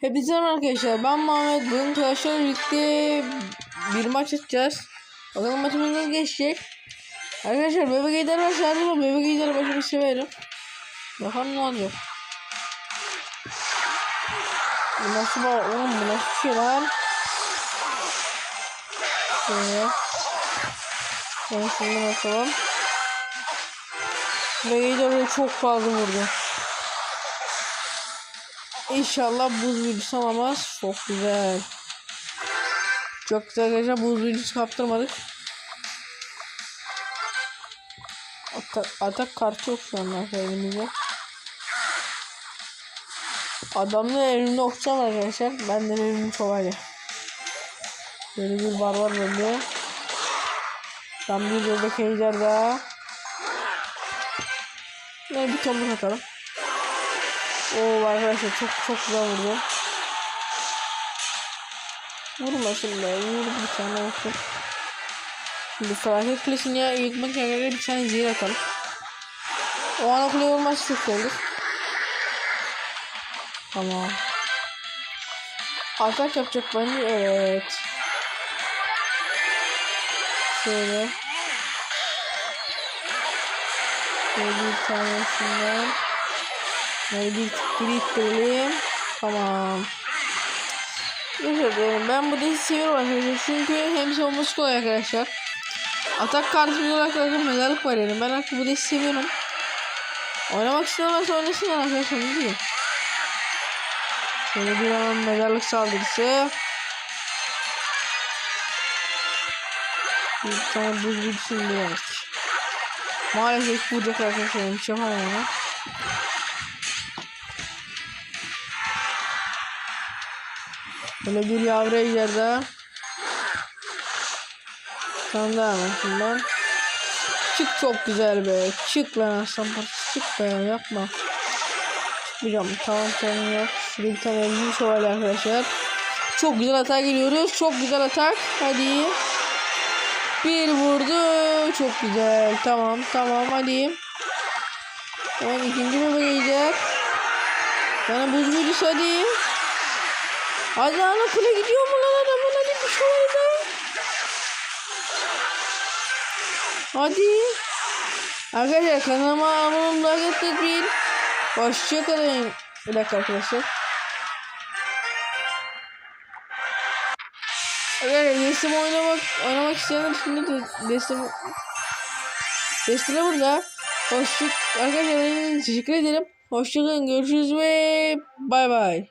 Hepinize arkadaşlar. Ben Muhammed. Bugün arkadaşlarla birlikte bir maç atacağız. Bakalım maçımız nasıl geçecek. Arkadaşlar bebek gider başladı ama bebek gider başımı severim. Bakalım ne olacak. Bu nasıl var? Oğlum bu nasıl bir şey lan? Şöyle. Ben şunu bakalım. Bebek gider çok fazla vurdu. İnşallah buz büyücüsü alamaz. Çok güzel. Çok güzel arkadaşlar buz büyücüsü kaptırmadık. Atak, atak kartı yok şu an elimizde. Adamın elinde okçam arkadaşlar. Ben de elimde şövalye. Böyle bir barbar bölüyor. Tam bir bebek ejder daha. Ne bir tomruk atalım. Oo arkadaşlar çok çok güzel vurdu. Vurmasın be. Vur bir tane olsun. Şimdi felaket kulesini ya yıkmak yerine bir tane zehir atalım. O ana kule olmaz çok olur. Tamam. Atak yapacak bence evet. Şöyle. Şöyle bir tanesinden. Böyle bir biriktirelim. Tamam. Arkadaşlar ben bu dizisi seviyorum arkadaşlar. Çünkü hem savunması kolay arkadaşlar. Atak kartı olarak arkadaşlar mezarlık var yani. Ben artık bu dizisi seviyorum. Oynamak istemezse oynasınlar arkadaşlar. Ne diyeyim. Şöyle bir an mezarlık saldırısı. Bir tane buz büyüsün demek. Maalesef vuracak arkadaşlar. Hiç yapamam ama. Böyle bir yavru ejder daha. Tamam devam et ben. Çık çok güzel be. Çık lan aslan parçası. Çık be yapma. Çıkmayacağım. Tamam tamam yok. Şurada bir tane elini şövalye arkadaşlar. Çok güzel atak geliyoruz. Çok güzel atak. Hadi. Bir vurdu. Çok güzel. Tamam tamam hadi. Tamam ikinci baba gelecek. Bana buz büyücüsü hadi. Hadi ana kule gidiyor mu lan adamın hadi bir şey oldu. Hadi. Arkadaşlar kanalıma abone olmayı etmeyin. Hoşçakalın. Bir dakika arkadaşlar. Arkadaşlar Destim oynamak oynamak isteyenler şimdi de Destim Destim'e burada. Hoşçakalın. Arkadaşlar teşekkür ederim. Hoşçakalın. Görüşürüz ve bay bay.